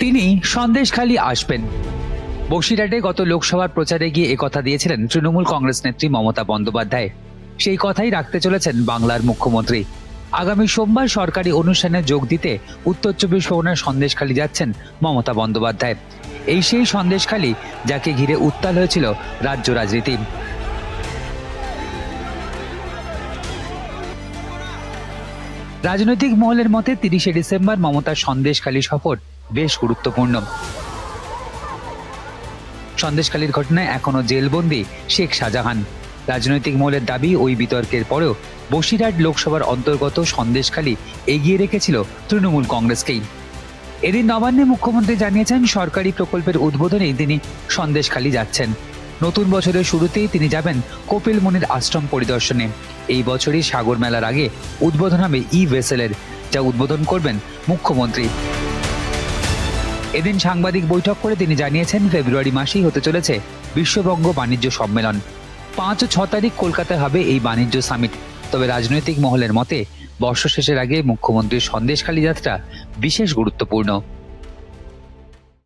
তিনি সন্দেশখালী আসবেন। বসিরহাটে গত লোকসভার প্রচারে গিয়ে একথা দিয়েছিলেন তৃণমূল কংগ্রেস নেত্রী মমতা বন্দ্যোপাধ্যায়। সেই কথাই রাখতে চলেছেন বাংলার মুখ্যমন্ত্রী। আগামী সোমবার সরকারি অনুষ্ঠানে যোগ দিতে উত্তর চব্বিশ পরগনার সন্দেশখালী যাচ্ছেন মমতা বন্দ্যোপাধ্যায়। এই সেই সন্দেশখালী যাকে ঘিরে উত্তাল হয়েছিল রাজ্য রাজনীতি। রাজনৈতিক মহলের মতে তিরিশে ডিসেম্বর মমতার সন্দেশখালী সফর বেশ গুরুত্বপূর্ণ। সন্দেশখালীর ঘটনায় এখনও জেলবন্দি শেখ শাহজাহান। রাজনৈতিক মহলের দাবি, ওই বিতর্কের পরেও বসিরহাট লোকসভার অন্তর্গত সন্দেশখালী এগিয়ে রেখেছিল তৃণমূল কংগ্রেসকেই। এদিন নবান্নে মুখ্যমন্ত্রী জানিয়েছেন, সরকারি প্রকল্পের উদ্বোধনেই তিনি সন্দেশখালী যাচ্ছেন। নতুন বছরের শুরুতেই তিনি যাবেন কপিল মুনির আশ্রম পরিদর্শনে। এই বছরই সাগর মেলার আগে উদ্বোধন হবে ই ভেসেলের যা উদ্বোধন করবেন মুখ্যমন্ত্রী। এদিন সাংবাদিক বৈঠক করে তিনি জানিয়েছেন, ফেব্রুয়ারি মাসেই হতে চলেছে বিশ্ববঙ্গ বাণিজ্য সম্মেলন। পাঁচ ও ছ তারিখ কলকাতায় হবে এই বাণিজ্য সামিট। তবে রাজনৈতিক মহলের মতে, বর্ষ শেষের আগে মুখ্যমন্ত্রীর সন্দেশখালী যাত্রা বিশেষ গুরুত্বপূর্ণ।